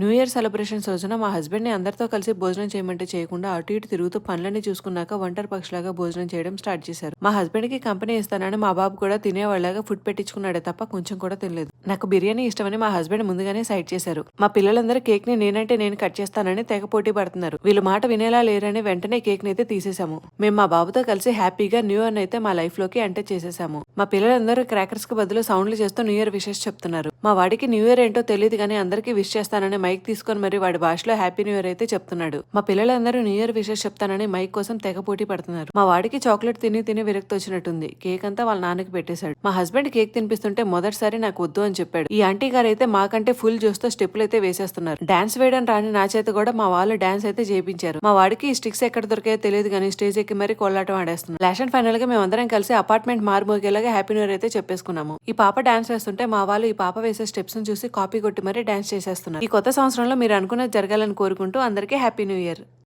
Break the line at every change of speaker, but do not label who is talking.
New year celebrations రోజున మా హస్బెండ్ని అందరితో కలిసి భోజనం చేయమంటే చేయకుండా అటు ఇటు తిరుగుతూ పనులన్నీ చూసుకున్నాక ఒంటరి పక్షులాగా భోజనం చేయడం స్టార్ట్ చేశారు. మా హస్బెండ్కి కంపెనీ ఇస్తానని మా బాబు కూడా తినేవాళ్ళగా ఫుడ్ పెట్టించుకున్నాడే తప్ప కొంచెం కూడా తినలేదు. నాకు బిర్యానీ ఇష్టమని మా హస్బెండ్ ముందుగానే సైడ్ చేశారు. మా పిల్లలందరూ కేక్ని నేనంటే నేను కట్ చేస్తానని తెగ పోటీ పడుతున్నారు. వీళ్ళు మాట వినేలా లేరని వెంటనే కేక్ని అయితే తీసేశాము. మేము మా బాబుతో కలిసి హ్యాపీగా న్యూ ఇయర్ అయితే మా లైఫ్లోకి ఎంటర్ చేసేసాము మా పిల్లలందరూ క్రాకర్స్కి బదులు సౌండ్లు చేస్తూ న్యూ ఇయర్ విషెస్ చెప్తున్నారు. మా వాడికి న్యూ ఇయర్ ఏంటో తెలియదు కానీ అందరికీ విష్ చేస్తానని మైక్ తీసుకొని మరి వాడి భాషలో హ్యాపీ న్యూ ఇయర్ అయితే చెప్తున్నాడు. మా పిల్లలందరూ న్యూ ఇయర్ విషెస్ చెప్తానని మైక్ కోసం తెగ పోటీ పడుతున్నారు. మా వాడికి చాక్లెట్ తిని తిని విరక్తి వచ్చినట్టుంది. కేక్ అంతా వాళ్ళ నాన్నకి పెట్టేశాడు. మా హస్బెండ్ కేక్ తినిపిస్తుంటే మొదటిసారి నాకు వద్దు అని చెప్పాడు. ఈ ఆంటీ గారు అయితే మాకంటే ఫుల్తో స్టెప్పులు అయితే వేసేస్తున్నారు. డాన్స్ వేయడం రాని నా చేత కూడా మా వాళ్ళు డాన్స్ అయితే చేయించారు. మా వాడికి స్టిక్స్ ఎక్కడ దొరికాయో తెలియదు కానీ స్టేజ్ ఎక్కి మరి కోలాటం ఆడేస్తున్నాం లాస్ట్ అండ్ ఫైనల్గా మేమందరం కలిసి అపార్ట్మెంట్ మారుమోగేలాగా హ్యాపీ న్యూ ఇయర్ అయితే చెప్పేసుకున్నాము. ఈ పాప డాన్స్ వేస్తుంటే మా వాళ్ళు ఈ పాప వేసే స్టెప్స్ చూసి కాపీ కొట్టి మరీ డాన్స్ చేసేస్తున్నారు. ఈ కొత్త సంవత్సరంలో మీరు అనుకున్నది జరగాలని కోరుకుంటూ అందరికీ హ్యాపీ న్యూ ఇయర్.